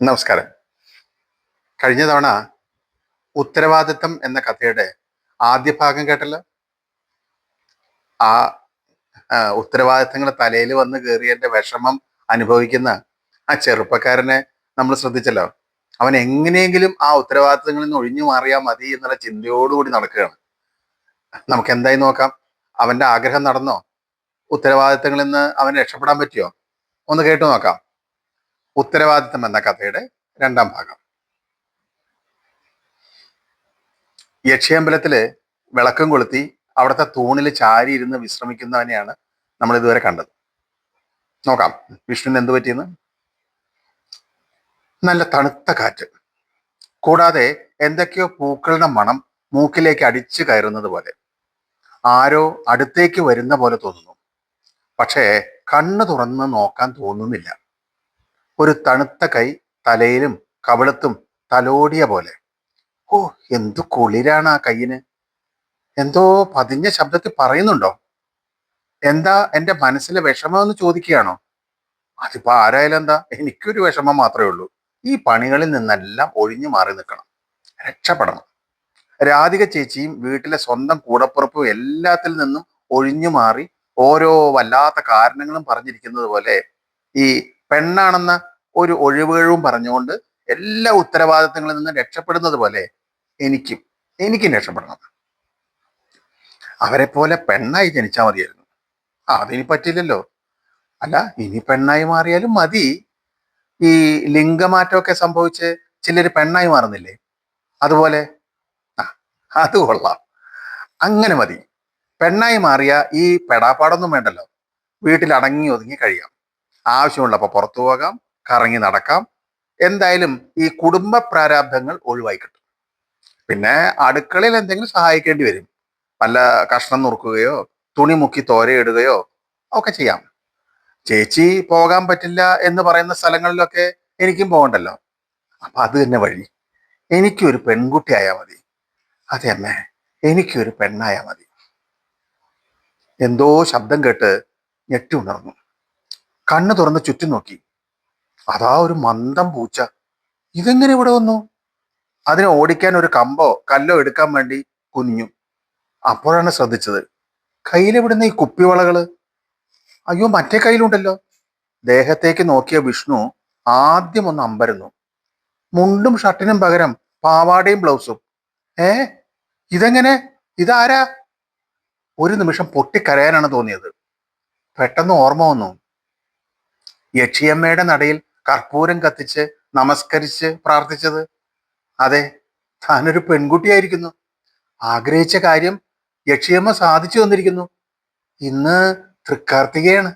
നമസ്കാരം. കഴിഞ്ഞ തവണ ഉത്തരവാദിത്തം എന്ന കഥയുടെ ആദ്യ ഭാഗം കേട്ടല്ലോ? ആ ഉത്തരവാദിത്തങ്ങൾ തലയിൽ വന്ന് കയറിയതിന്റെ വിഷമം അനുഭവിക്കുന്ന ആ ചെറുപ്പക്കാരനെ നമ്മൾ ശ്രദ്ധിച്ചല്ലോ. അവൻ എങ്ങനെയെങ്കിലും ആ ഉത്തരവാദിത്തങ്ങളിൽ നിന്ന് ഒഴിഞ്ഞു മാറിയാൽ മതി എന്നുള്ള ചിന്തയോടുകൂടി നടക്കുകയാണ്. നമുക്ക് എന്തായി നോക്കാം? അവന്റെ ആഗ്രഹം നടന്നോ? ഉത്തരവാദിത്തങ്ങളിൽ നിന്ന് അവന് രക്ഷപ്പെടാൻ പറ്റിയോ? ഒന്ന് കേട്ടു നോക്കാം. ഉത്തരവാദിത്തം എന്ന കഥയുടെ രണ്ടാം ഭാഗം. യക്ഷിയമ്പലത്തിൽ വിളക്കം കൊളുത്തി അവിടുത്തെ തൂണിൽ ചാരി ഇരുന്ന് വിശ്രമിക്കുന്നവനെയാണ് നമ്മൾ ഇതുവരെ കണ്ടത്. നോക്കാം വിഷ്ണുവിന് എന്ത് പറ്റിയെന്ന്? നല്ല തണുത്ത കാറ്റ്. കൂടാതെ എന്തൊക്കെയോ പൂക്കളുടെ മണം മൂക്കിലേക്ക് അടിച്ചു കയറുന്നത് പോലെ. ആരോ അടുത്തേക്ക് വരുന്ന പോലെ തോന്നുന്നു. പക്ഷേ കണ്ണ് തുറന്ന് നോക്കാൻ തോന്നുന്നില്ല. ഒരു തണുത്ത കൈ തലയിലും കവളത്തും തലോടിയ പോലെ. ഓ എന്തു കുളിരാണ് ആ കയ്യിന് എന്തോ പതിഞ്ഞ ശബ്ദത്തിൽ പറയുന്നുണ്ടോ? എന്താ എന്റെ മനസ്സിലെ വിഷമമെന്ന് ചോദിക്കുകയാണോ? അതിപ്പോ ആരായാലും എന്താ എനിക്കൊരു വിഷമം മാത്രമേ ഉള്ളൂ. ഈ പണികളിൽ നിന്നെല്ലാം ഒഴിഞ്ഞു മാറി നിൽക്കണം. രക്ഷപ്പെടണം. രാധിക ചേച്ചിയും വീട്ടിലെ സ്വന്തം കൂടപ്പുറപ്പും എല്ലാത്തിൽ നിന്നും ഒഴിഞ്ഞു മാറി ഓരോ വല്ലാത്ത കാരണങ്ങളും പറഞ്ഞിരിക്കുന്നത് പോലെ ഈ പെണ്ണാണെന്ന ഒരു ഒഴിവുകഴിവും പറഞ്ഞുകൊണ്ട് എല്ലാ ഉത്തരവാദിത്തങ്ങളിൽ നിന്ന് രക്ഷപ്പെടുന്നത് പോലെ എനിക്കും എനിക്കും രക്ഷപ്പെടണം. അവരെ പോലെ പെണ്ണായി ജനിച്ചാൽ മതിയായിരുന്നു. അതിനി പറ്റില്ലല്ലോ അല്ല ഇനി പെണ്ണായി മാറിയാലും മതി. ഈ ലിംഗമാറ്റമൊക്കെ സംഭവിച്ച് ചിലർ പെണ്ണായി മാറുന്നില്ലേ? അതുപോലെ ആ അത് കൊള്ളാം. അങ്ങനെ മതി. പെണ്ണായി മാറിയ ഈ പെടാപ്പാടൊന്നും വേണ്ടല്ലോ. വീട്ടിൽ അടങ്ങി ഒതുങ്ങി കഴിയാം. ആവശ്യമുള്ളപ്പോൾ പുറത്തു പോകാം കറങ്ങി നടക്കാം. എന്തായാലും ഈ കുടുംബ പ്രാരാബ്ധങ്ങൾ ഒഴിവായി കിട്ടും. പിന്നെ അടുക്കളയിൽ എന്തെങ്കിലും സഹായിക്കേണ്ടി വരും. വല്ല കഷ്ണം നുറുക്കുകയോ തുണി മുക്കി തോരയിടുകയോ ഒക്കെ ചെയ്യാം. ചേച്ചി പോകാൻ പറ്റില്ല എന്ന് പറയുന്ന സ്ഥലങ്ങളിലൊക്കെ എനിക്കും പോകണ്ടല്ലോ. അപ്പൊ അത് തന്നെ വഴി. എനിക്കൊരു പെൺകുട്ടി ആയാൽ മതി. അതെ അമ്മേ എനിക്കൊരു പെണ്ണായാൽ മതി. എന്തോ ശബ്ദം കേട്ട് ഞെട്ടി ഉണർന്നു. കണ്ണ് തുറന്ന് ചുറ്റി നോക്കി. അതാ ഒരു മന്ദം പൂച്ച. ഇതെങ്ങനെ ഇവിടെ വന്നു? അതിനെ ഓടിക്കാൻ ഒരു കമ്പോ കല്ലോ എടുക്കാൻ വേണ്ടി കുനിഞ്ഞു. അപ്പോഴാണ് ശ്രദ്ധിച്ചത്. കയ്യിലെവിടുന്ന ഈ കുപ്പിവളകൾ? അയ്യോ മറ്റേ കയ്യിലുണ്ടല്ലോ. ദേഹത്തേക്ക് നോക്കിയ വിഷ്ണു ആദ്യം ഒന്ന് അമ്പരുന്നു. മുണ്ടും ഷർട്ടിനും പകരം പാവാടയും ബ്ലൗസും. ഏ ഇതെങ്ങനെ? ഇതാരാ? ഒരു നിമിഷം പൊട്ടിക്കരയാനാണ് തോന്നിയത്. പെട്ടെന്ന് ഓർമ്മ വന്നു. യക്ഷിയമ്മയുടെ നടയിൽ കർപ്പൂരം കത്തിച്ച് നമസ്കരിച്ച് പ്രാർത്ഥിച്ചത്. അതെ താനൊരു പെൺകുട്ടിയായിരിക്കുന്നു. ആഗ്രഹിച്ച കാര്യം യക്ഷിയമ്മ സാധിച്ചു വന്നിരിക്കുന്നു ഇന്ന് തൃക്കാർത്തികയാണ്.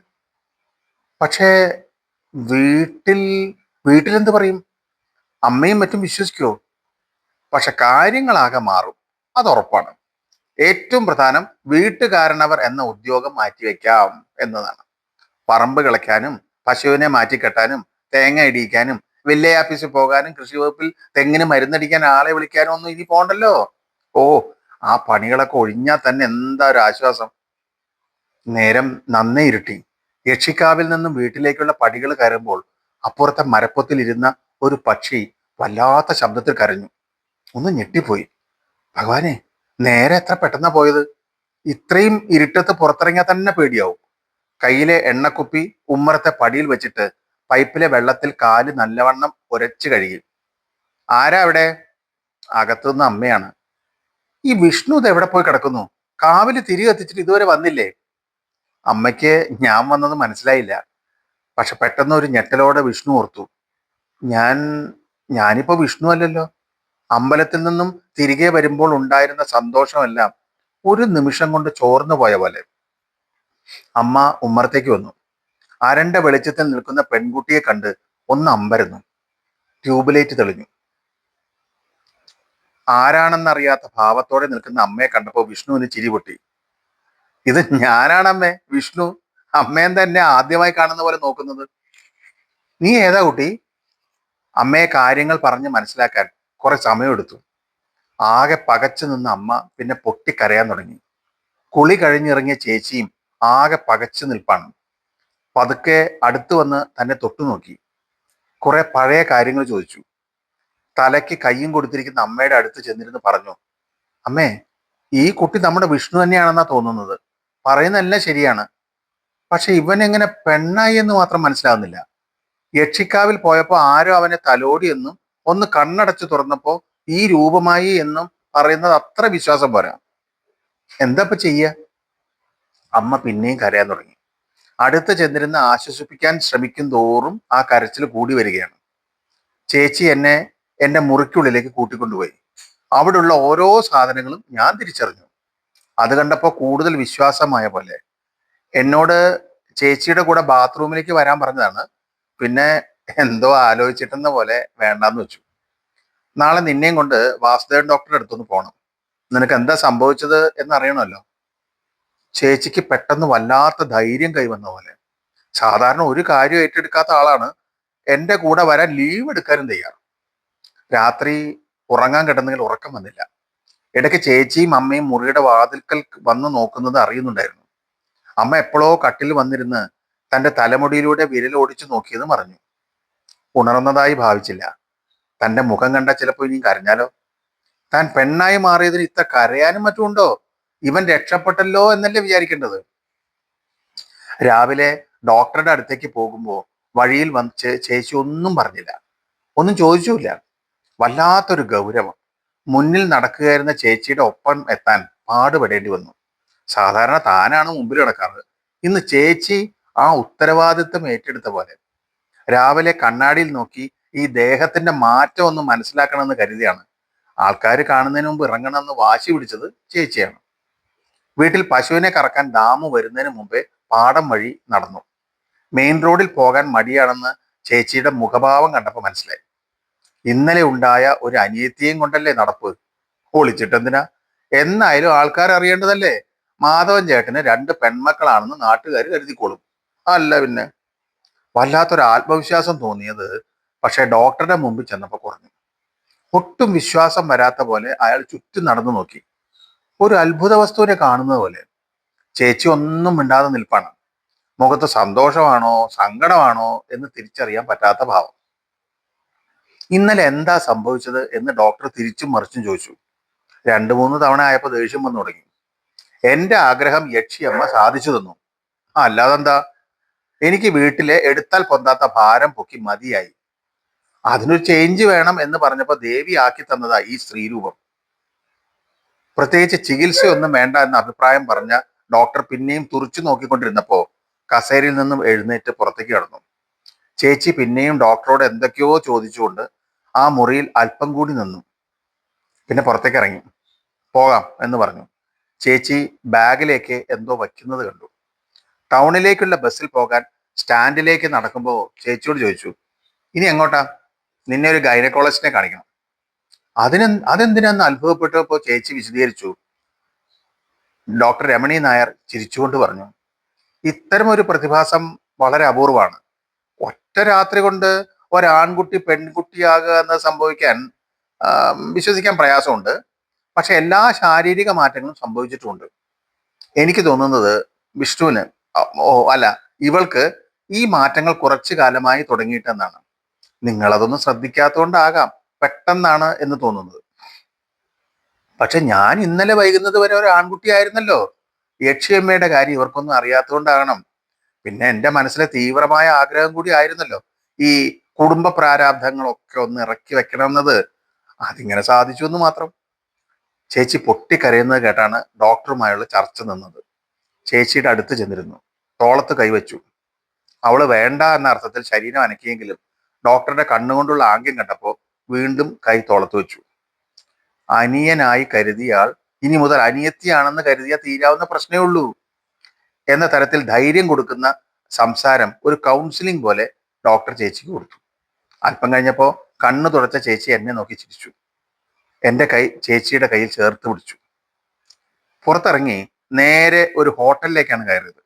പക്ഷേ വീട്ടിൽ വീട്ടിലെന്ത് പറയും? അമ്മയും മറ്റും വിശ്വസിക്കുമോ പക്ഷെ കാര്യങ്ങളാകെ മാറും. അത് ഉറപ്പാണ് ഏറ്റവും പ്രധാനം വീട്ടുകാരണവർ എന്ന ഉദ്യോഗം മാറ്റിവെക്കാം എന്നതാണ്. പറമ്പ് കിളയ്ക്കാനും പശുവിനെ മാറ്റിക്കെട്ടാനും തേങ്ങ ഇടിക്കാനും വില്ലേജ് ഓഫീസിൽ പോകാനും കൃഷി വകുപ്പിൽ തെങ്ങിന് മരുന്നടിക്കാൻ ആളെ വിളിക്കാനും ഒന്നും ഇനി പോണ്ടല്ലോ? ഓ ആ പണികളൊക്കെ ഒഴിഞ്ഞാൽ തന്നെ എന്താ ഒരു ആശ്വാസം? നേരം നന്നേ ഇരുട്ടി. യക്ഷിക്കാവിൽ നിന്നും വീട്ടിലേക്കുള്ള പടികൾ കയറുമ്പോൾ അപ്പുറത്തെ മരപ്പൊത്തിൽ ഇരുന്ന ഒരു പക്ഷി വല്ലാത്ത ശബ്ദത്തിൽ കരഞ്ഞു. ഒന്ന് ഞെട്ടിപ്പോയി. ഭഗവാനെ നേരെ എത്ര പെട്ടെന്നാ പോയത്? ഇത്രയും ഇരുട്ടത്ത് പുറത്തിറങ്ങിയാൽ തന്നെ പേടിയാവും. കയ്യിലെ എണ്ണക്കുപ്പി ഉമ്മറത്തെ പടിയിൽ വെച്ചിട്ട് പൈപ്പിലെ വെള്ളത്തിൽ കാൽ നല്ലവണ്ണം ഉരച്ചു കഴുകി. ആരാ അവിടെ? അകത്തുനിന്ന് അമ്മയാണ്. ഈ വിഷ്ണു ഇത് എവിടെ പോയി കിടക്കുന്നു? കാവിൽ തിരി കത്തിച്ചിട്ട് ഇതുവരെ വന്നില്ലേ? അമ്മയ്ക്ക് ഞാൻ വന്നത് മനസ്സിലായില്ല. പക്ഷെ പെട്ടെന്ന് ഒരു ഞെട്ടലോടെ വിഷ്ണു ഓർത്തു. ഞാൻ ഞാനിപ്പോ വിഷ്ണു അല്ലല്ലോ. അമ്പലത്തിൽ നിന്നും തിരികെ വരുമ്പോൾ ഉണ്ടായിരുന്ന സന്തോഷമെല്ലാം ഒരു നിമിഷം കൊണ്ട് ചോർന്നു പോയ പോലെ. അമ്മ ഉമ്മറത്തേക്ക് വന്നു. അരണ്ട വെളിച്ചത്തിൽ നിൽക്കുന്ന പെൺകുട്ടിയെ കണ്ട് ഒന്ന് അമ്പരന്നു. ട്യൂബ്ലൈറ്റ് തെളിഞ്ഞു. ആരാണെന്നറിയാത്ത ഭാവത്തോടെ നിൽക്കുന്ന അമ്മയെ കണ്ടപ്പോൾ വിഷ്ണുവിന് ചിരി പൊട്ടി. ഇത് ഞാനാണമ്മേ വിഷ്ണു. അമ്മയും തന്നെ ആദ്യമായി കാണുന്ന പോലെ നോക്കുന്നത്? നീ ഏതാ കുട്ടി? അമ്മയെ കാര്യങ്ങൾ പറഞ്ഞ് മനസ്സിലാക്കാൻ കുറെ സമയമെടുത്തു. ആകെ പകച്ചു നിന്ന അമ്മ പിന്നെ പൊട്ടിക്കരയാൻ തുടങ്ങി. കുളി കഴിഞ്ഞിറങ്ങിയ ചേച്ചിയും ആകെ പകച്ചു നിൽപ്പാണ്. പതുക്കെ അടുത്തു വന്ന് തന്നെ തൊട്ടു നോക്കി. കുറെ പഴയ കാര്യങ്ങൾ ചോദിച്ചു. തലയ്ക്ക് കയ്യും കൊടുത്തിരിക്കുന്ന അമ്മയുടെ അടുത്ത് ചെന്നിരുന്ന് പറഞ്ഞു അമ്മേ ഈ കുട്ടി നമ്മുടെ വിഷ്ണു തന്നെയാണെന്നാ തോന്നുന്നത്. പറയുന്നതെല്ലാം ശരിയാണ്. പക്ഷെ ഇവൻ എങ്ങനെ പെണ്ണായി എന്ന് മാത്രം മനസ്സിലാവുന്നില്ല. യക്ഷിക്കാവിൽ പോയപ്പോൾ ആരോ അവനെ തലോടി എന്നും ഒന്ന് കണ്ണടച്ചു തുറന്നപ്പോ ഈ രൂപമായി എന്നും പറയുന്നത് അത്ര വിശ്വാസം പോരാ. എന്താ ഇപ്പൊ ചെയ്യ? അമ്മ പിന്നെയും കരയാൻ തുടങ്ങി. അടുത്ത് ചെന്നിരുന്ന് ആശ്വസിപ്പിക്കാൻ ശ്രമിക്കും തോറും ആ കരച്ചിൽ കൂടി വരികയാണ്. ചേച്ചി എന്നെ എന്റെ മുറിക്കുള്ളിലേക്ക് കൂട്ടിക്കൊണ്ടുപോയി. അവിടെയുള്ള ഓരോ സാധനങ്ങളും ഞാൻ തിരിച്ചറിഞ്ഞു. അത് കണ്ടപ്പോൾ കൂടുതൽ വിശ്വാസമായ പോലെ. എന്നോട് ചേച്ചിയുടെ കൂടെ ബാത്റൂമിലേക്ക് വരാൻ പറഞ്ഞതാണ്. പിന്നെ എന്തോ ആലോചിച്ചിട്ടെന്ന പോലെ വേണ്ടാന്ന് വെച്ചു. നാളെ നിന്നെയും കൊണ്ട് വാസുദേവൻ ഡോക്ടറെ അടുത്തൊന്ന് പോകണം നിനക്ക് എന്താ സംഭവിച്ചത് എന്നറിയണമല്ലോ. ചേച്ചിക്ക് പെട്ടെന്ന് വല്ലാത്ത ധൈര്യം കൈവന്ന പോലെ. സാധാരണ ഒരു കാര്യം ഏറ്റെടുക്കാത്ത ആളാണ്. എന്റെ കൂടെ വരാൻ ലീവ് എടുക്കാനും തയ്യാറ്. രാത്രി ഉറങ്ങാൻ കിടന്നെങ്കിൽ ഉറക്കം വന്നില്ല. ഇടയ്ക്ക് ചേച്ചിയും അമ്മയും മുറിയുടെ വാതിൽക്കൽ വന്ന് നോക്കുന്നത് അറിയുന്നുണ്ടായിരുന്നു. അമ്മ എപ്പോഴോ കട്ടിൽ വന്നിരുന്ന് തന്റെ തലമുടിയിലൂടെ വിരൽ ഓടിച്ചു നോക്കിയത് പറഞ്ഞു ഉണർന്നതായി ഭാവിച്ചില്ല. തന്റെ മുഖം കണ്ട ചിലപ്പോൾ ഇനിയും കരഞ്ഞാലോ? താൻ പെണ്ണായി മാറിയതിന് ഇത്ര കരയാനും മറ്റുമുണ്ടോ? ഇവൻ രക്ഷപ്പെട്ടല്ലോ എന്നല്ലേ വിചാരിക്കേണ്ടത്? രാവിലെ ഡോക്ടറുടെ അടുത്തേക്ക് പോകുമ്പോൾ വഴിയിൽ വന്ന് ചേച്ചി ഒന്നും പറഞ്ഞില്ല. ഒന്നും ചോദിച്ചില്ല വല്ലാത്തൊരു ഗൗരവം. മുന്നിൽ നടക്കുകയായിരുന്ന ചേച്ചിയുടെ ഒപ്പം എത്താൻ പാടുപെടേണ്ടി വന്നു. സാധാരണ താനാണ് മുമ്പിൽ നടക്കാറ് ഇന്ന് ചേച്ചി ആ ഉത്തരവാദിത്വം ഏറ്റെടുത്ത പോലെ. രാവിലെ കണ്ണാടിയിൽ നോക്കി ഈ ദേഹത്തിന്റെ മാറ്റം ഒന്ന് മനസ്സിലാക്കണമെന്ന് കരുതിയാണ്. ആൾക്കാർ കാണുന്നതിന് മുമ്പ് ഇറങ്ങണമെന്ന് വാശി പിടിച്ചത് ചേച്ചിയാണ്. വീട്ടിൽ പശുവിനെ കറക്കാൻ ദാമു വരുന്നതിന് മുമ്പേ പാടം വഴി നടന്നു. മെയിൻ റോഡിൽ പോകാൻ മടിയാണെന്ന് ചേച്ചിയുടെ മുഖഭാവം കണ്ടപ്പോൾ മനസ്സിലായി. ഇന്നലെ ഉണ്ടായ ഒരു അനിയത്തിയും കൊണ്ടല്ലേ നടപ്പ്? ഒളിച്ചിട്ടെന്തിനാ എന്നായാലും ആൾക്കാർ അറിയേണ്ടതല്ലേ? മാധവൻ ചേട്ടന് രണ്ട് പെൺമക്കളാണെന്ന് നാട്ടുകാർ കരുതിക്കോളും. അല്ല പിന്നെ. വല്ലാത്തൊരു ആത്മവിശ്വാസം തോന്നിയത് പക്ഷേ ഡോക്ടറുടെ മുമ്പിൽ ചെന്നപ്പോൾ കുറഞ്ഞു. ഒട്ടും വിശ്വാസം വരാത്ത പോലെ അയാൾ ചുറ്റും നടന്നു നോക്കി. ഒരു അത്ഭുത വസ്തുവിനെ കാണുന്നത് പോലെ. ചേച്ചി ഒന്നും മിണ്ടാതെ നിൽപ്പാണ്. മുഖത്ത് സന്തോഷമാണോ സങ്കടമാണോ എന്ന് തിരിച്ചറിയാൻ പറ്റാത്ത ഭാവം. ഇന്നലെ എന്താ സംഭവിച്ചത് എന്ന് ഡോക്ടർ തിരിച്ചും മറിച്ചും ചോദിച്ചു. രണ്ടു മൂന്ന് തവണ ആയപ്പോൾ ദേഷ്യം വന്നു തുടങ്ങി. എന്റെ ആഗ്രഹം യക്ഷിയമ്മ സാധിച്ചു തന്നു. ആ അല്ലാതെന്താ? എനിക്ക് വീട്ടിലെ എടുത്താൽ പൊന്താത്ത ഭാരം പൊക്കി മതിയായി. അതിനൊരു ചേഞ്ച് വേണം എന്ന് പറഞ്ഞപ്പോൾ ദേവി ആക്കി തന്നതാ ഈ സ്ത്രീരൂപം. പ്രത്യേകിച്ച് ചികിത്സയൊന്നും വേണ്ട എന്ന അഭിപ്രായം പറഞ്ഞ ഡോക്ടർ പിന്നെയും തുറച്ചു നോക്കിക്കൊണ്ടിരുന്നപ്പോ കസേരയിൽ നിന്നും എഴുന്നേറ്റ് പുറത്തേക്ക് കടന്നു. ചേച്ചി പിന്നെയും ഡോക്ടറോട് എന്തൊക്കെയോ ചോദിച്ചുകൊണ്ട് ആ മുറിയിൽ അല്പം കൂടി നിന്നു. പിന്നെ പുറത്തേക്ക് ഇറങ്ങി. പോകാം എന്ന് പറഞ്ഞു. ചേച്ചി ബാഗിലേക്ക് എന്തോ വയ്ക്കുന്നത് കണ്ടു. ടൗണിലേക്കുള്ള ബസ്സിൽ പോകാൻ സ്റ്റാൻഡിലേക്ക് നടക്കുമ്പോൾ ചേച്ചിയോട് ചോദിച്ചു ഇനി എങ്ങോട്ടാ? നിന്നെ ഒരു ഗൈനക്കോളജിനെ കാണിക്കണം. അതിന് അതെന്തിനാന്ന് അത്ഭുതപ്പെട്ടപ്പോൾ ചേച്ചി വിശദീകരിച്ചു. ഡോക്ടർ രമണി നായർ ചിരിച്ചുകൊണ്ട് പറഞ്ഞു ഇത്തരം ഒരു പ്രതിഭാസം വളരെ അപൂർവമാണ്. ഒറ്റ രാത്രി കൊണ്ട് ഒരാൺകുട്ടി പെൺകുട്ടിയാകുക എന്ന് സംഭവിക്കാൻ വിശ്വസിക്കാൻ പ്രയാസമുണ്ട്. പക്ഷെ എല്ലാ ശാരീരിക മാറ്റങ്ങളും സംഭവിച്ചിട്ടുമുണ്ട് എനിക്ക് തോന്നുന്നത് വിഷ്ണുവിന് ഓ അല്ല ഇവൾക്ക് ഈ മാറ്റങ്ങൾ കുറച്ചു കാലമായി തുടങ്ങിയിട്ടെന്നാണ്. നിങ്ങളതൊന്നും ശ്രദ്ധിക്കാത്തതുകൊണ്ടാകാം. പെട്ടെന്നാണ് എന്ന് തോന്നുന്നത്. പക്ഷെ ഞാൻ ഇന്നലെ വൈകുന്നത് വരെ ഒരു ആൺകുട്ടിയായിരുന്നല്ലോ യക്ഷിയമ്മയുടെ കാര്യം ഇവർക്കൊന്നും അറിയാത്തതുകൊണ്ടാകണം പിന്നെ എന്റെ മനസ്സിലെ തീവ്രമായ ആഗ്രഹം കൂടി ആയിരുന്നല്ലോ. ഈ കുടുംബ പ്രാരാബ്ധങ്ങളൊക്കെ ഒന്ന് ഇറക്കി വെക്കണമെന്നത്. അതിങ്ങനെ സാധിച്ചു എന്ന് മാത്രം. ചേച്ചി പൊട്ടിക്കരയുന്നത് കേട്ടാണ് ഡോക്ടറുമായുള്ള ചർച്ച നിന്നത്. ചേച്ചിയുടെ അടുത്ത് ചെന്നിരുന്നു. തോളത്ത് കൈവച്ചു. അവൾ വേണ്ട എന്ന അർത്ഥത്തിൽ ശരീരം അനക്കിയെങ്കിലും ഡോക്ടറുടെ കണ്ണുകൊണ്ടുള്ള ആംഗ്യം കണ്ടപ്പോൾ വീണ്ടും കൈ തോളത്ത് വെച്ചു. അനിയനായി കരുതിയാൽ ഇനി മുതൽ അനിയത്തിയാണെന്ന് കരുതിയാൽ തീരാവുന്ന പ്രശ്നമേ ഉള്ളൂ. എന്ന തരത്തിൽ ധൈര്യം കൊടുക്കുന്ന സംസാരം ഒരു കൗൺസിലിംഗ് പോലെ ഡോക്ടർ ചേച്ചിക്ക് കൊടുത്തു. അല്പം കഴിഞ്ഞപ്പോൾ കണ്ണു തുടച്ച ചേച്ചി എന്നെ നോക്കി ചിരിച്ചു. എന്റെ കൈ ചേച്ചിയുടെ കയ്യിൽ ചേർത്ത് പിടിച്ചു. പുറത്തിറങ്ങി നേരെ ഒരു ഹോട്ടലിലേക്കാണ് കയറിയത്.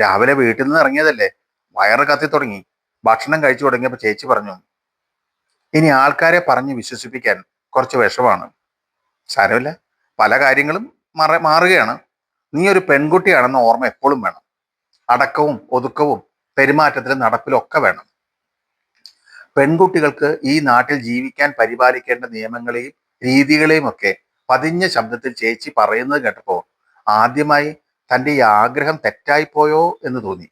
രാവിലെ വീട്ടിൽ നിന്ന് ഇറങ്ങിയതല്ലേ? വയറ് കത്തി തുടങ്ങി. ഭക്ഷണം കഴിച്ചു തുടങ്ങിയപ്പോൾ ചേച്ചി പറഞ്ഞു ഇനി ആൾക്കാരെ പറഞ്ഞ് വിശ്വസിപ്പിക്കാൻ കുറച്ച് വിഷമാണ്. സാരമില്ല. പല കാര്യങ്ങളും മറ മാറുകയാണ്. നീ ഒരു പെൺകുട്ടിയാണെന്ന ഓർമ്മ എപ്പോഴും വേണം. അടക്കവും ഒതുക്കവും പെരുമാറ്റത്തിലും നടപ്പിലും ഒക്കെ വേണം. പെൺകുട്ടികൾക്ക് ഈ നാട്ടിൽ ജീവിക്കാൻ പരിപാലിക്കേണ്ട നിയമങ്ങളെയും രീതികളെയും ഒക്കെ പതിഞ്ഞ ശബ്ദത്തിൽ ചേച്ചി പറയുന്നത് കേട്ടപ്പോൾ ആദ്യമായി തന്റെ ഈ ആഗ്രഹം തെറ്റായിപ്പോയോ എന്ന് തോന്നി.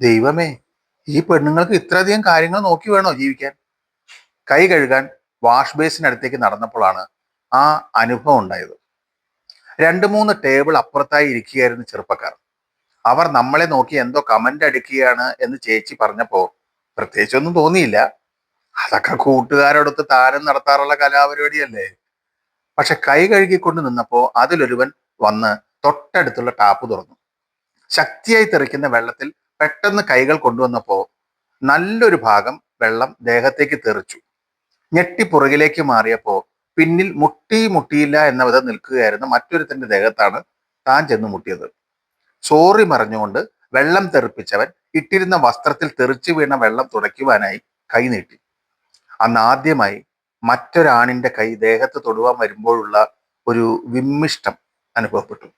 ദൈവമേ ഈ പെണ്ണുങ്ങൾക്ക് ഇത്രയധികം കാര്യങ്ങൾ നോക്കി വേണോ ജീവിക്കാൻ? കൈ കഴുകാൻ വാഷ് ബേസിനടുത്തേക്ക് നടന്നപ്പോഴാണ് ആ അനുഭവം ഉണ്ടായത്. രണ്ട് മൂന്ന് ടേബിൾ അപ്പുറത്തായി ഇരിക്കുകയായിരുന്നു ചെറുപ്പക്കാർ. അവർ നമ്മളെ നോക്കി എന്തോ കമന്റ് അടിക്കുകയാണ് എന്ന് ചേച്ചി പറഞ്ഞപ്പോ പ്രത്യേകിച്ചൊന്നും തോന്നിയില്ല. അതൊക്കെ കൂട്ടുകാരോടൊത്ത് താരം നടത്താറുള്ള കലാപരിപാടിയല്ലേ? പക്ഷെ കൈ കഴുകിക്കൊണ്ട് നിന്നപ്പോൾ അതിലൊരുവൻ വന്ന് തൊട്ടടുത്തുള്ള ടാപ്പ് തുറന്നു. ശക്തിയായി തെറിക്കുന്ന വെള്ളത്തിൽ പെട്ടെന്ന് കൈകൾ കൊണ്ടുവന്നപ്പോൾ നല്ലൊരു ഭാഗം വെള്ളം ദേഹത്തേക്ക് തെറിച്ചു. ഞെട്ടി പുറകിലേക്ക് മാറിയപ്പോ പിന്നിൽ മുട്ടി മുട്ടിയില്ല എന്ന വിധം നിൽക്കുകയായിരുന്ന മറ്റൊരുത്തന്റെ ദേഹത്താണ് താൻ ചെന്ന് മുട്ടിയത്. സോറി മറിഞ്ഞുകൊണ്ട് വെള്ളം തെറിപ്പിച്ചവൻ ഇട്ടിരുന്ന വസ്ത്രത്തിൽ തെറിച്ചു വീണ വെള്ളം തുടയ്ക്കുവാനായി കൈ നീട്ടി. അന്ന് ആദ്യമായി മറ്റൊരാണിന്റെ കൈ ദേഹത്ത് തൊടുവാൻ വരുമ്പോഴുള്ള ഒരു വിമ്മിഷ്ടം അനുഭവപ്പെട്ടു.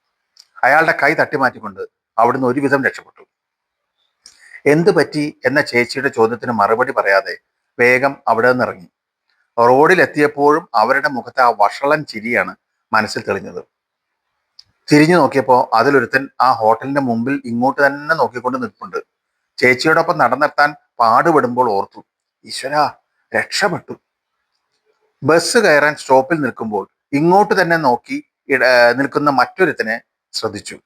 അയാളുടെ കൈ തട്ടിമാറ്റിക്കൊണ്ട് അവിടുന്ന് ഒരുവിധം രക്ഷപ്പെട്ടു. എന്തു പറ്റി എന്ന ചേച്ചിയുടെ ചോദ്യത്തിന് മറുപടി പറയാതെ വേഗം അവിടെ നിന്ന് ഇറങ്ങി റോഡിലെത്തിയപ്പോഴും അവരുടെ മുഖത്തെ ആ വഷളൻ ചിരിയാണ് മനസ്സിൽ തെളിഞ്ഞത്. തിരിഞ്ഞു നോക്കിയപ്പോൾ അതിലൊരുത്തൻ ആ ഹോട്ടലിന്റെ മുമ്പിൽ ഇങ്ങോട്ട് തന്നെ നോക്കിക്കൊണ്ട് നിൽപ്പുണ്ട്. ചേച്ചിയോടൊപ്പം നടന്നെത്താൻ പാടുപെടുമ്പോൾ ഓർത്തു ഈശ്വര രക്ഷപ്പെട്ടു. ബസ് കയറാൻ സ്റ്റോപ്പിൽ നിൽക്കുമ്പോൾ ഇങ്ങോട്ട് തന്നെ നോക്കി നിൽക്കുന്ന മറ്റൊരുത്തനെ ശ്രദ്ധിച്ചു.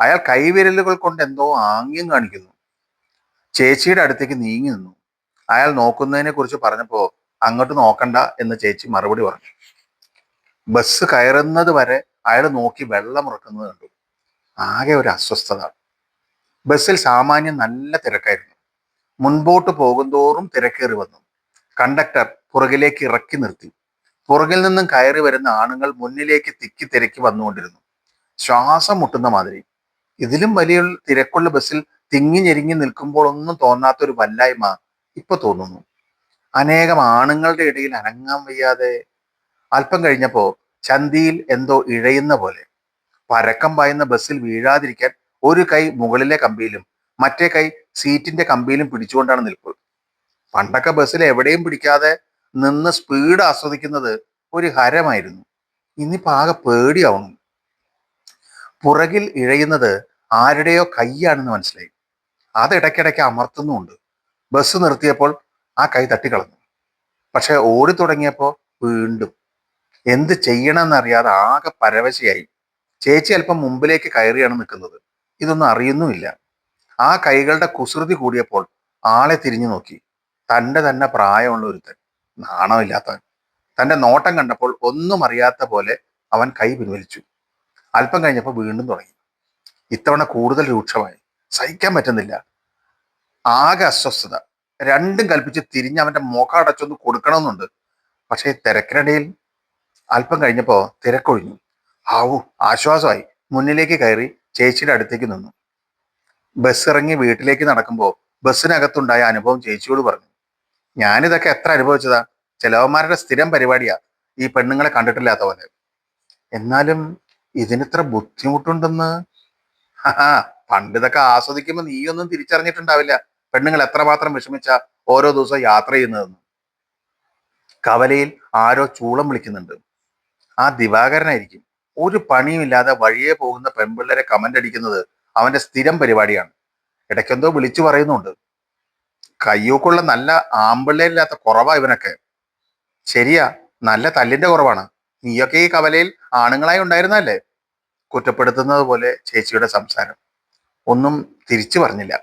അയാൾ കൈവിരലുകൾ കൊണ്ട് എന്തോ ആംഗ്യം കാണിക്കുന്നു. ചേച്ചിയുടെ അടുത്തേക്ക് നീങ്ങി നിന്നു. അയാൾ നോക്കുന്നതിനെ കുറിച്ച് പറഞ്ഞപ്പോ അങ്ങോട്ട് നോക്കണ്ട എന്ന് ചേച്ചി മറുപടി പറഞ്ഞു. ബസ് കയറുന്നത് വരെ അയാൾ നോക്കി വെള്ളം ഉറക്കുന്നത് കണ്ടു. ആകെ ഒരു അസ്വസ്ഥത. ബസ്സിൽ സാമാന്യം നല്ല തിരക്കായിരുന്നു. മുൻപോട്ട് പോകുന്തോറും തിരക്കേറി വന്നു. കണ്ടക്ടർ പുറകിലേക്ക് ഇറക്കി നിർത്തി. പുറകിൽ നിന്നും കയറി വരുന്ന ആണുങ്ങൾ മുന്നിലേക്ക് തിക്കി തിരക്കി വന്നുകൊണ്ടിരുന്നു. ശ്വാസം മുട്ടുന്ന മാതിരി. ഇതിലും വലിയ തിരക്കുള്ള ബസ്സിൽ തിങ്ങി ഞെരിങ്ങി നിൽക്കുമ്പോൾ ഒന്നും തോന്നാത്തൊരു വല്ലായ്മ ഇപ്പൊ തോന്നുന്നു. അനേകം ആണുങ്ങളുടെ ഇടയിൽ അനങ്ങാൻ വയ്യാതെ അല്പം കഴിഞ്ഞപ്പോ ചന്തിയിൽ എന്തോ ഇഴയുന്ന പോലെ പരക്കം പായുന്ന ബസ്സിൽ വീഴാതിരിക്കാൻ ഒരു കൈ മുകളിലെ കമ്പിയിലും മറ്റേ കൈ സീറ്റിന്റെ കമ്പിയിലും പിടിച്ചുകൊണ്ടാണ് നിൽപ്പ് പണ്ടൊക്കെ ബസ്സിൽ എവിടെയും പിടിക്കാതെ നിന്ന് സ്പീഡ് ആസ്വദിക്കുന്നത് ഒരു ഹരമായിരുന്നു. ഇനിയിപ്പോ ആകെ പേടിയാവുന്നു. പുറകിൽ ഇഴയുന്നത് ആരുടെയോ കൈയാണെന്ന് മനസ്സിലായി. അത് ഇടയ്ക്കിടയ്ക്ക് അമർത്തുന്നുമുണ്ട്. ബസ് നിർത്തിയപ്പോൾ ആ കൈ തട്ടിക്കളഞ്ഞു. പക്ഷെ ഓടി തുടങ്ങിയപ്പോൾ വീണ്ടും എന്ത് ചെയ്യണമെന്നറിയാതെ ആകെ പരവശയായി. ചേച്ചി അല്പം മുമ്പിലേക്ക് കയറിയാണ് നിൽക്കുന്നത്. ഇതൊന്നും അറിയുന്നുമില്ല. ആ കൈകളുടെ കുസൃതി കൂടിയപ്പോൾ ആളെ തിരിഞ്ഞു നോക്കി. തന്റെ തന്നെ പ്രായമുള്ള ഒരുത്തൻ. നാണമില്ലാത്തവൻ. തന്റെ നോട്ടം കണ്ടപ്പോൾ ഒന്നും അറിയാത്ത പോലെ അവൻ കൈ പിൻവലിച്ചു. അല്പം കഴിഞ്ഞപ്പോൾ വീണ്ടും തുടങ്ങി. ഇത്തവണ കൂടുതൽ രൂക്ഷമായി. സഹിക്കാൻ പറ്റുന്നില്ല. ആകെ അസ്വസ്ഥത. രണ്ടും കൽപ്പിച്ച് തിരിഞ്ഞ് അവന്റെ മുഖം അടച്ചൊന്ന് കൊടുക്കണമെന്നുണ്ട്. പക്ഷേ തിരക്കിനിടയിൽ അല്പം കഴിഞ്ഞപ്പോൾ തിരക്കൊഴിഞ്ഞു. ആവു ആശ്വാസമായി. മുന്നിലേക്ക് കയറി ചേച്ചിയുടെ അടുത്തേക്ക് നിന്നു. ബസ് ഇറങ്ങി വീട്ടിലേക്ക് നടക്കുമ്പോൾ ബസ്സിനകത്തുണ്ടായ അനുഭവം ചേച്ചിയോട് പറഞ്ഞു. ഞാനിതൊക്കെ എത്ര അനുഭവിച്ചതാ? ചിലവന്മാരുടെ സ്ഥിരം പരിപാടിയാ. ഈ പെണ്ണുങ്ങളെ കണ്ടിട്ടില്ലാത്ത പോലെ. എന്നാലും ഇതിനിത്ര ബുദ്ധിമുട്ടുണ്ടെന്ന്? ആ പണ്ട് ഇതൊക്കെ ആസ്വദിക്കുമ്പോൾ നീയൊന്നും തിരിച്ചറിഞ്ഞിട്ടുണ്ടാവില്ല. പെണ്ണുങ്ങൾ എത്രമാത്രം വിഷമിച്ച ഓരോ ദിവസവും യാത്ര ചെയ്യുന്നതെന്ന്. കവലയിൽ ആരോ ചൂളം വിളിക്കുന്നുണ്ട്. ആ ദിവാകരനായിരിക്കും. ഒരു പണിയുമില്ലാതെ വഴിയെ പോകുന്ന പെൺപിള്ളേരെ കമന്റ് അടിക്കുന്നത് അവന്റെ സ്ഥിരം പരിപാടിയാണ്. ഇടയ്ക്കെന്തോ വിളിച്ചു പറയുന്നുണ്ട്. കയ്യൂക്കുള്ള നല്ല ആമ്പിള്ളേരില്ലാത്ത കുറവാ ഇവനൊക്കെ. ശരിയാ നല്ല തല്ലിന്റെ കുറവാണ്. നീയൊക്കെ ഈ കവലയിൽ ആണുങ്ങളായി ഉണ്ടായിരുന്നല്ലേ കുറ്റപ്പെടുത്തുന്നത് പോലെ ചേച്ചിയുടെ സംസാരം. ഒന്നും തിരിച്ചു പറഞ്ഞില്ല.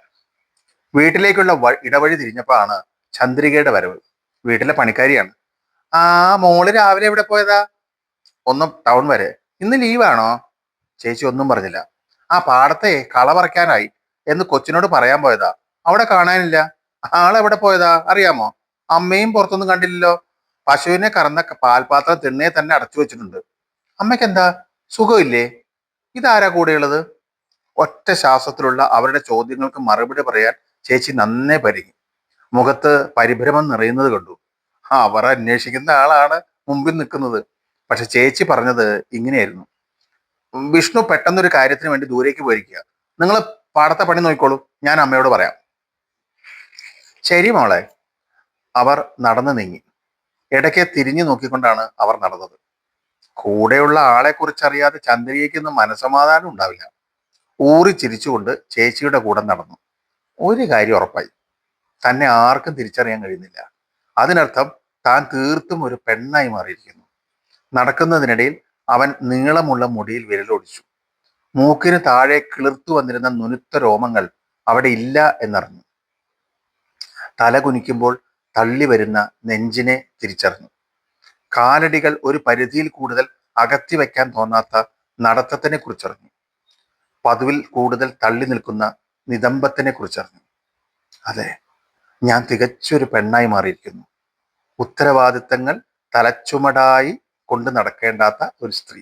വീട്ടിലേക്കുള്ള ഇടവഴി തിരിഞ്ഞപ്പോഴാണ് ചന്ദ്രികയുടെ വരവ്. വീട്ടിലെ പണിക്കാരിയാണ്. ആ മോൾ രാവിലെ എവിടെ പോയതാ? ഒന്ന് ടൗൺ വരെ. ഇന്ന് ലീവാണോ? ചേച്ചി ഒന്നും പറഞ്ഞില്ല. ആ പാടത്തെ കള എന്ന് കൊച്ചിനോട് പറയാൻ പോയതാ. അവിടെ കാണാനില്ല. ആളെവിടെ പോയതാ? അറിയാമോ. അമ്മയും പുറത്തൊന്നും കണ്ടില്ലല്ലോ. പശുവിനെ കറന്ന പാൽപാത്രം തിണ്ണയെ തന്നെ അടച്ചു വെച്ചിട്ടുണ്ട്. അമ്മയ്ക്ക് എന്താ സുഖമില്ലേ. ഇതാരാ കൂടെയുള്ളത്? ഒറ്റ ശ്വാസത്തിലുള്ള അവരുടെ ചോദ്യങ്ങൾക്ക് മറുപടി പറയാൻ ചേച്ചി നന്നേ പരിങ്ങി. മുഖത്ത് പരിഭ്രമം നിറയുന്നത് കണ്ടു. അവർ അന്വേഷിക്കുന്ന ആളാണ് മുമ്പിൽ നിൽക്കുന്നത്. പക്ഷെ ചേച്ചി പറഞ്ഞത് ഇങ്ങനെയായിരുന്നു. വിഷ്ണു പെട്ടെന്നൊരു കാര്യത്തിന് വേണ്ടി ദൂരേക്ക് പോയിരിക്കുക. നിങ്ങൾ പാടത്തെ പണി നോക്കിക്കോളൂ. ഞാൻ അമ്മയോട് പറയാം. ശരി മോളെ. അവർ നടന്നു നീങ്ങി. ഇടയ്ക്ക് തിരിഞ്ഞു നോക്കിക്കൊണ്ടാണ് അവർ നടന്നത്. കൂടെയുള്ള ആളെ കുറിച്ചറിയാതെ ചന്ദ്രികയ്ക്കൊന്നും മനസമാധാനം ഉണ്ടാവില്ല. ഊറി ചിരിച്ചുകൊണ്ട് ചേച്ചിയുടെ കൂടെ നടന്നു. ഒരു കാര്യം ഉറപ്പായി. തന്നെ ആർക്കും തിരിച്ചറിയാൻ കഴിയുന്നില്ല. അതിനർത്ഥം താൻ തീർത്തും ഒരു പെണ്ണായി മാറിയിരിക്കുന്നു. നടക്കുന്നതിനിടയിൽ അവൻ നീളമുള്ള മുടിയിൽ വിരലൊടിച്ചു. മൂക്കിന് താഴെ കിളിർത്തു വന്നിരുന്ന നുനുത്ത രോമങ്ങൾ അവിടെ ഇല്ല എന്നറിഞ്ഞു. തല കുനിക്കുമ്പോൾ തള്ളി വരുന്ന നെഞ്ചിനെ തിരിച്ചറിഞ്ഞു. കാലടികൾ ഒരു പരിധിയിൽ കൂടുതൽ അകത്തി വയ്ക്കാൻ തോന്നാത്ത നടത്തത്തിനെ കുറിച്ചറിഞ്ഞു. പതിവിൽ കൂടുതൽ തള്ളി നിൽക്കുന്ന നിതംബത്തിനെ കുറിച്ചറിഞ്ഞു അതെ ഞാൻ തികച്ചൊരു പെണ്ണായി മാറിയിരിക്കുന്നു. ഉത്തരവാദിത്തങ്ങൾ തലച്ചുമടായി കൊണ്ട് നടക്കേണ്ടാത്ത ഒരു സ്ത്രീ.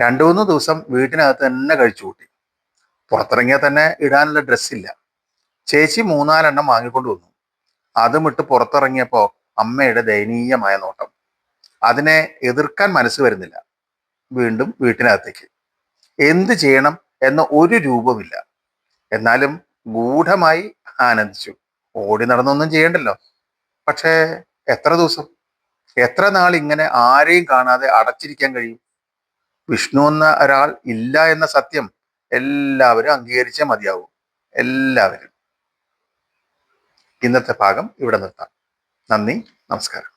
രണ്ടു മൂന്ന് ദിവസം വീട്ടിനകത്ത് തന്നെ കഴിച്ചു കൂട്ടി. പുറത്തിറങ്ങിയാൽ തന്നെ ഇടാനുള്ള ഡ്രസ്സില്ല ചേച്ചി മൂന്നാലെണ്ണം വാങ്ങിക്കൊണ്ട് വന്നു. അതും ഇട്ട് പുറത്തിറങ്ങിയപ്പോൾ അമ്മയുടെ ദയനീയമായ നോട്ടം. അതിനെ എതിർക്കാൻ മനസ്സ് വരുന്നില്ല. വീണ്ടും വീട്ടിനകത്തേക്ക്. എന്ത് ചെയ്യണം? എന്ന ഒരു രൂപമില്ല. എന്നാലും ഗൂഢമായി ആനന്ദിച്ചു. ഓടി നടന്നൊന്നും ചെയ്യണ്ടല്ലോ. പക്ഷേ എത്ര ദിവസം? എത്ര നാൾ ഇങ്ങനെ ആരെയും കാണാതെ അടച്ചിരിക്കാൻ കഴിയും? വിഷ്ണു എന്ന ഒരാൾ ഇല്ല എന്ന സത്യം എല്ലാവരും അംഗീകരിച്ചേ മതിയാവും. എല്ലാവരും. ഇന്നത്തെ ഭാഗം ഇവിടെ നിർത്താം. നന്ദി നമസ്കാരം.